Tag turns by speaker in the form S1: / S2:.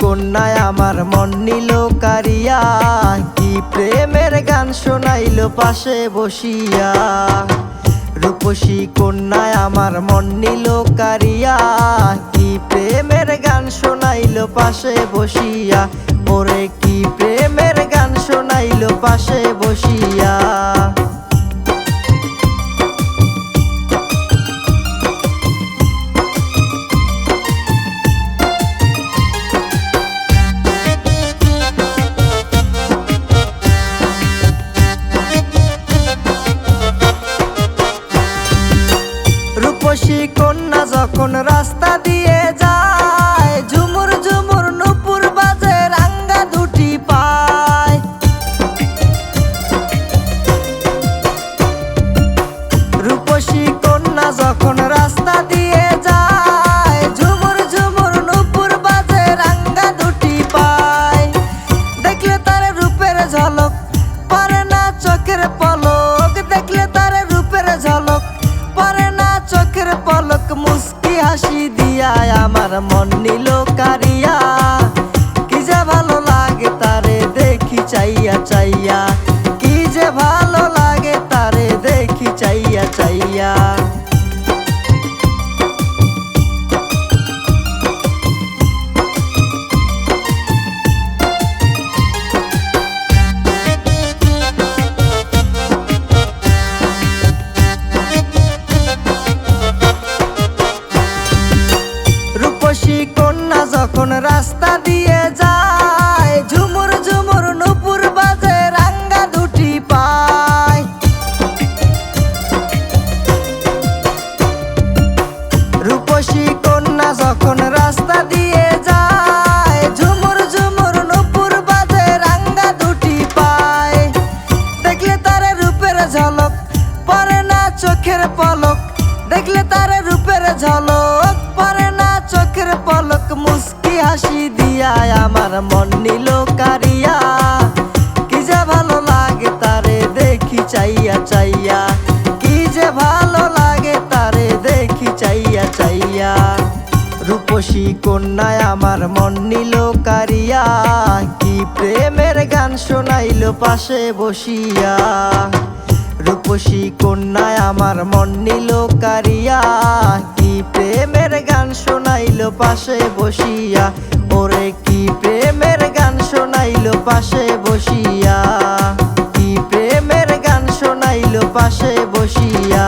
S1: কন্যায় আমার মন নিল কারিয়া, কি প্রেমের গান শোনাইল পাশে বসিয়া। রূপসী কন্যায় আমার মন নিল কারিয়া, কি প্রেমের গান শোনাইল পাশে বসিয়া। ওরে, কি প্রেমের গান শোনাইল পাশে বসিয়া। রূপসী কন্যা যখন রাস্তা দিয়ে যায়, ঝুমুর ঝুমুর নুপুর বাজে রাঙ্গা দুটি পায়। রূপসী কন্যা যখন রাস্তা দিয়ে যায়, ঝুমুর ঝুমুর নুপুর বাজে রাঙ্গা দুটি পায়। দেখলে তার রূপের ঝলক মন নিল যখন রাস্তা দিয়ে যায়, ঝুমুর ঝুমুর নুপুর বাজে, রাঙ্গা দুটি পায়। রূপসী কন্যা যখন রাস্তা দিয়ে যায়, ঝুমুর ঝুমুর নুপুর বাজে, রাঙ্গা দুটি পায়। দেখলে তার রূপের ঝলক, পরে না চোখের পলক। দেখলে তার রূপের ঝলক, পরে না চোখের পলক, মুস্কি হাসি দিয়া আমার মন নিল কারিয়া। কি যে ভালো লাগে তারে দেখি চাইয়া চাইয়া। কি যে ভালো লাগে তারে দেখি চাইয়া চাইয়া। রূপসী কন্যায় আমার মন নিল কারিয়া। কি প্রেমের গান শোনাইল পাশে বসিয়া। রূপসী কন্যায় আমার মন নিল কারিয়া। কি প্রেমের গান শোনাইল পাশে বসিয়া, ওরে কি প্রেমের গান শোনাইল পাশে বসিয়া? কি প্রেমের গান শোনাইল পাশে বসিয়া?